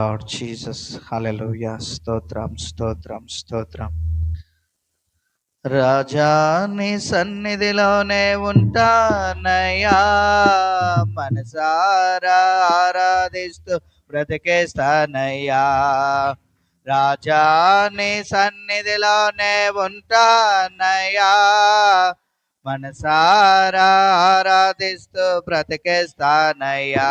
Lord Jesus హల్లెలూయా స్తోత్రం స్తోత్రం స్తోత్రం రాజా నీ సన్నిధిలోనే ఉంటానయ్యా. మనసారా ఆరాధిస్తూ బ్రతికేస్తానయ్యా. రాజా నీ సన్నిధిలోనే ఉంటానయ్యా. మనసారా ఆరాధిస్తూ బ్రతికేస్తానయ్యా.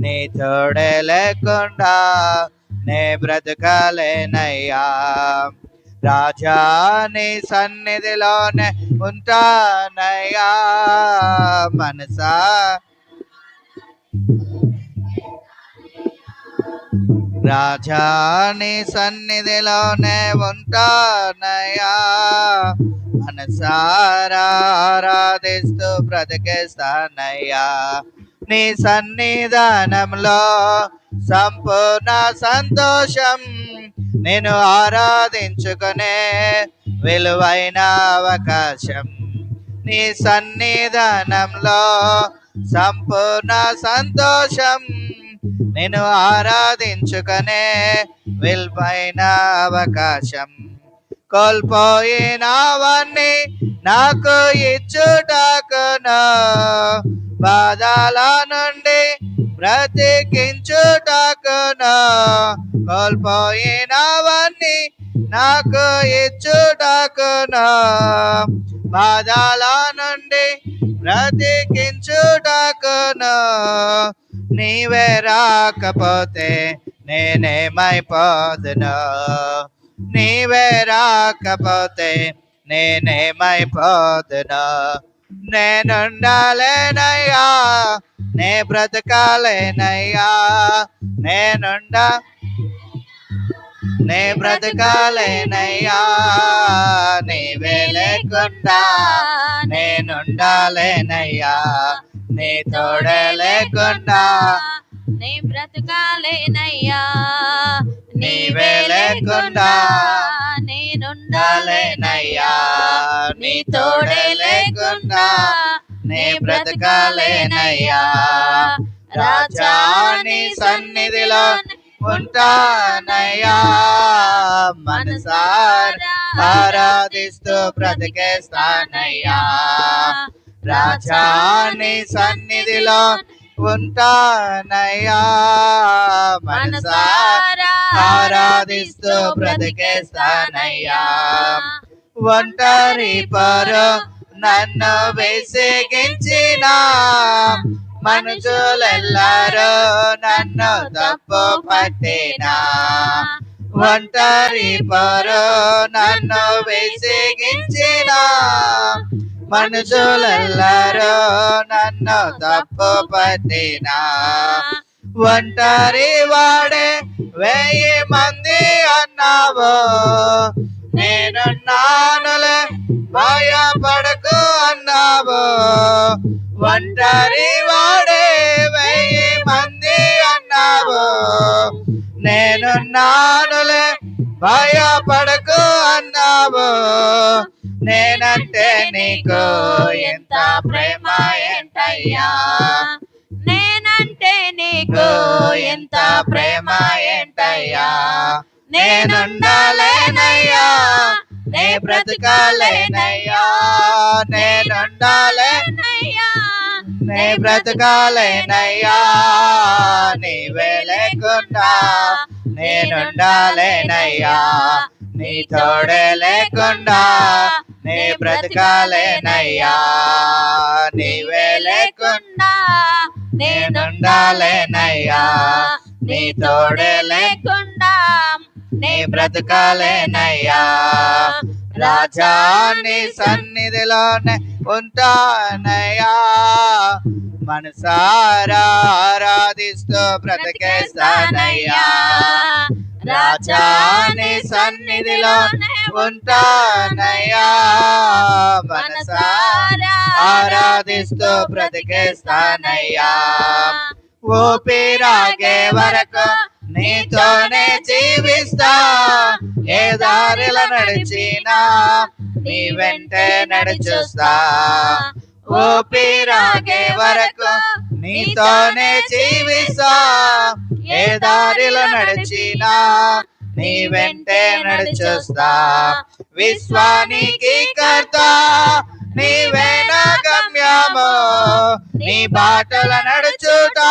నీ తోడే లేకుండా నే బ్రతకలేనయ్యా రాజా నీ సన్నిధిలోనే ఉంటానయ్యా. మనసా? రాజా నీ సన్నిధిలోనే ఉంటానయ్యా. మనసారా ఆరాధిస్తూ బ్రతికేస్తానయ్యా. నీ సన్నిధానంలో సంపూర్ణ సంతోషం నేను ఆరాధించుకునే విలువైన అవకాశం. నీ సన్నిధానంలో సంపూర్ణ సంతోషం నేను ఆరాధించుకునే విలువైన అవకాశం. కోల్పోయినవన్నీ నాకు ఇచ్చుటకును. బాధల నుండి బ్రతికించుటకును కోల్పోయినవన్నీ నాకు ఇచ్చుటకును. బాధల నుండి బ్రతికించుటకును నీవే రాకపోతే నేనేమైపోదును. నీవే రాకపోతే నేనేమైపోదును. నేనుండాలేనయ్యా నే బ్రతకాలేనయ్యా. నేనుండ నే బ్రతకాలేనయ్యా. నీవే లేకుండా నేనుండాలేనయ్యా. నీ తోడే లేకుండా నీ బ్రతకాలేనయ్యా. నీవే లేకుండా నేనుండాలేనయ్యా. నీ తోడే లేకుండా నీ బ్రతకాలేనయ్యా. రాజా నీ సన్నిధిలో ఉంటానయ్యా. మనసారా ఆరాధిస్తూ బ్రతికేస్తానయ్యా. రాజా నీ సన్నిధిలో ఉంటానయ్యా. మనసారా ఆరాధిస్తూ బ్రతికేస్తానయ్యా. ఒంటరి పరు నన్ను విసిగించిన మనుషులెల్లారో నన్ను తప్పు పట్టిన ఒంటరి పరు నన్ను విసిగించిన మనుషులెల్లారో నన్ను తప్పు పట్టిన ఒంటరి వాడే వెయ్యి మంది అన్నావు. నేనున్నానులే భయపడకు అన్నావు? ఒంటరి వాడే వెయ్యి మంది అన్నావు? నేనున్నానులే భయపడకు అన్నావు? నేనంటే నీకు ఎంత ప్రేమ ఏంటయ్యా? నేనంటే నీకు ఎంత ప్రేమ ఏంటయ్యా? నేనుండాలేనయ్యా నే బ్రతకాలేనయ్యా నేనుండాలే నేనయ్యా నే బ్రతకాలేనయ్యా నీవే లేకుండా నేనుండాలేనయ్యా నీ తోడే లేకుండా నే బ్రతకాలేనయ్యా నీవే లేకుండా నేనుండాలేనయ్యా నీ తోడే లేకుండా నీ బ్రతకాలేనయ్యా. రాజా నీ సన్నిధిలోనే ఉంటానయ్యా. మనసారా ఆరాధిస్తూ బ్రతికేస్తానయ్యా. రాజా నీ సన్నిధిలోనే ఉంటానయ్యా. మనసారా ఆరాధిస్తూ బ్రతికేస్తానయ్యా. ఓపిరాగే వరకు నీతోనే జీవిస్తా. ఏ దారిలో నడిచినా నీ వెంటే నడిచేస్తా. ఊపిరాగే వరకు నీతోనే జీవిస్తా. ఏ దారిలో నడిచినా నీ వెంటే నడిచేస్తా. విశ్వానికి కర్త నీవేనా నా నీ బాటల నడుచుతా.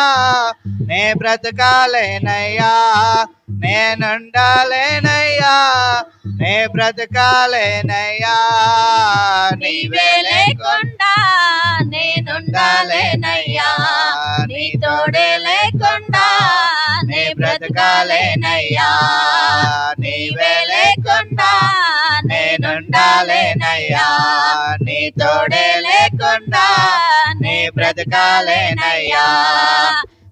నే బ్రతకాలేనయ్యా నేనుండాలేనయ్యా నే బ్రతకాలేనయ్యా నీవే లేకుండా నేనుండాలేనయ్యా నీ తోడే లేకుండా నే బ్రతకాలేనయ్యా నీవే లేకుండా నేనుండాలేనయ్యా నీ తోడే లేకుండా నే బ్రతకాలేనయ్యా.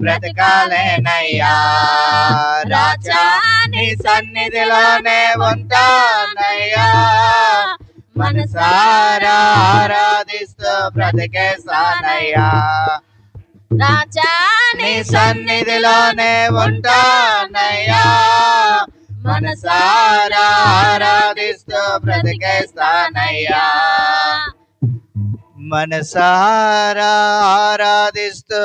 బ్రతకాలేనయ్యా రాజా నీ సన్నిధిలోనే ఉంటానయ్యా. మనసారా ఆరాధిస్తూ బ్రతికేస్తానయ్యా రాజా నీ సన్నిధిలోనే ఉంటానయ్యా. మనసారా ఆరాధిస్తూ బ్రతికేస్తానయ్యా. మనసారా ఆరాధిస్తూ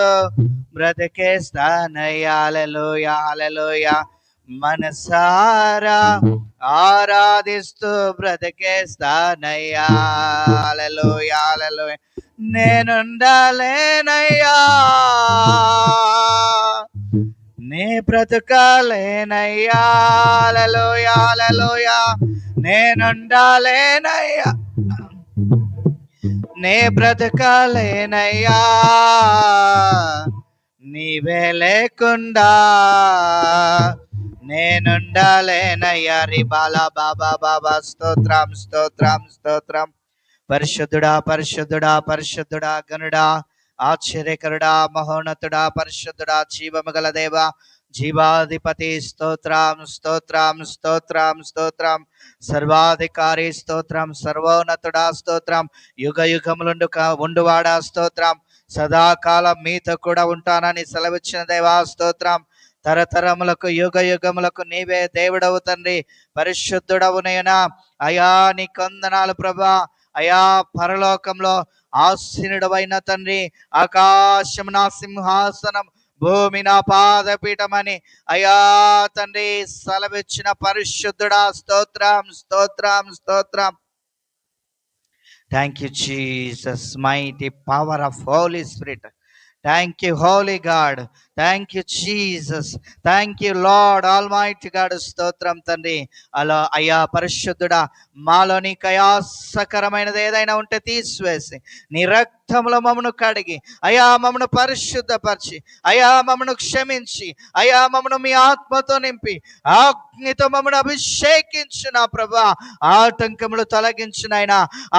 హల్లెలూయా మనసారా ఆరాధిస్తూ బ్రతికేస్తానయ్యా హల్లెలూయా హల్లెలూయా నేనుండాలేనయ్యా. నే బ్రతకాలేనయ్యా. నేనుండాలేనయ్యా. నే బ్రతకాలేనయ్యా. నీవే లేకుండా నేనుండాలేనయ్యా రిబాల బాబా బాబా. స్తోత్రం స్తోత్రం స్తోత్రం. పరిశుద్ధుడా పరిశుద్ధుడా పరిశుద్ధుడా గనుడా ఆశ్చర్యకరుడా మహోన్నతుడా పరిశుద్ధుడా జీవమగల దేవ. జీవాధిపతి స్తోత్రం స్తోత్రం స్తోత్రం స్తోత్రం. సర్వాధికారి స్తోత్రం. సర్వోన్నతుడా స్తోత్రం. యుగ యుగములుండు ఉండువాడా స్తోత్రం. సదాకాలం మీతో కూడా ఉంటానని సెలవిచ్చిన దేవా స్తోత్రం. తరతరములకు యుగ యుగములకు నీవే దేవుడవు తండ్రి పరిశుద్ధుడవు నేనా. అయా నీ కొందనాలు ప్రభా అయా పరలోకంలో ఆసీనుడవైన తండ్రి. ఆకాశం నా సింహాసనం భూమి నా పాదపీఠమని. అయా తండ్రి సెలవిచ్చిన పరిశుద్ధుడా స్తోత్రం స్తోత్రం స్తోత్రం. Thank you, Jesus, mighty power of Holy Spirit. Thank you, Holy God. Thank you Jesus thank you Lord almighty God స్తోత్రం తండ్రి. అలా అయ్యా పరిశుద్ధుడా మాలో నీ కయాసకరమైనది ఏదైనా ఉంటే తీసివేసి నీ రక్తంలో మమ్మను కడిగి అయా మమ్మను పరిశుద్ధపరిచి అయా మమ్మను క్షమించి అయా మమ్మను మీ ఆత్మతో నింపి అగ్నితో మమ్మను అభిషేకించిన ప్రభా. ఆటంకములు తొలగించిన ఆయన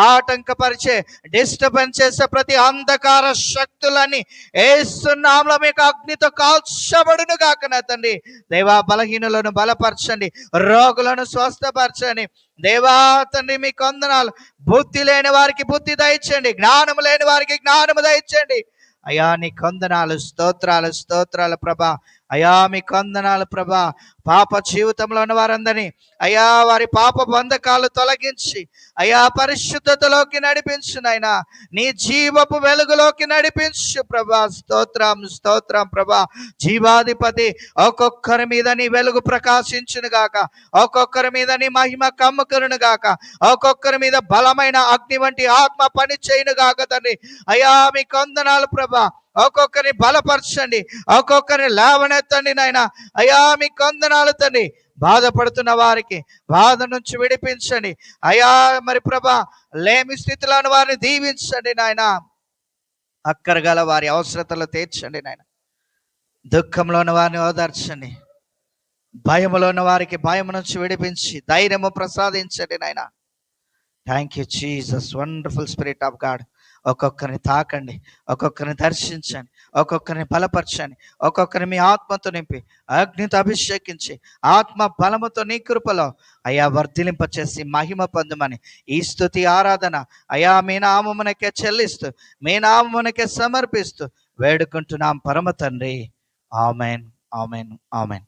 ఆటంకపరిచే డిస్టర్బెన్స్ చేసే ప్రతి అంధకార శక్తులని ఏస్తున్నాంలో మీకు అగ్నితో కాల్చబడును కాక నా తండ్రి? దేవా బలహీనులను బలపరచండి రోగులను స్వస్థపరచండి. దేవా తండ్రి మీ కొందనాలు బుద్ధి లేని వారికి బుద్ధి దయచండి జ్ఞానము లేని వారికి జ్ఞానము దయచండి అయా నీ కొందనాలు స్తోత్రాలు స్తోత్రాలు ప్రభా. అయా మీ కొందనాలు ప్రభా పాప జీవితంలో ఉన్న వారందరినీ అయా వారి పాప బంధకాలు తొలగించి అయా పరిశుద్ధతలోకి నడిపించు నాయనా. నీ జీవపు వెలుగులోకి నడిపించు ప్రభా. స్తోత్రం స్తోత్రం ప్రభా. జీవాధిపతి ఒక్కొక్కరి మీద నీ వెలుగు ప్రకాశించును గాక. ఒక్కొక్కరి మీద నీ మహిమ కమ్ముకును గాక. ఒక్కొక్కరి మీద బలమైన అగ్ని వంటి ఆత్మ పని చేయను గాక తండ్రి. అయా మీ కొందనాలు ప్రభా. ఒక్కొక్కరిని బలపరచండి ఒక్కొక్కరిని లేవనెత్తండి నాయన. అయా మీ కొందనాలు తండ్రి బాధపడుతున్న వారికి బాధ నుంచి విడిపించండి. అయా మరి ప్రభా లేమి స్థితిలో వారిని దీవించండి నాయన. అక్కరగల వారి అవసరతలు తీర్చండి నాయన. దుఃఖంలోని వారిని ఓదార్చండి. భయములో ఉన్న వారికి భయం నుంచి విడిపించి ధైర్యము ప్రసాదించండి నాయన. Thank you Jesus wonderful Spirit of God ఒక్కొక్కరిని తాకండి ఒక్కొక్కరిని దర్శించండి ఒక్కొక్కరిని బలపరచండి ఒక్కొక్కరిని మీ ఆత్మతో నింపి అగ్నితో అభిషేకించి ఆత్మ బలముతో నీ కృపలో అయా వర్ధిలింపచేసి మహిమ పొందమని ఈ స్థుతి ఆరాధన అయా మీ నామమునకే చెల్లిస్తూ మీ నామమునకే సమర్పిస్తూ వేడుకుంటున్నాం పరమ తండ్రి. Amen amen amen.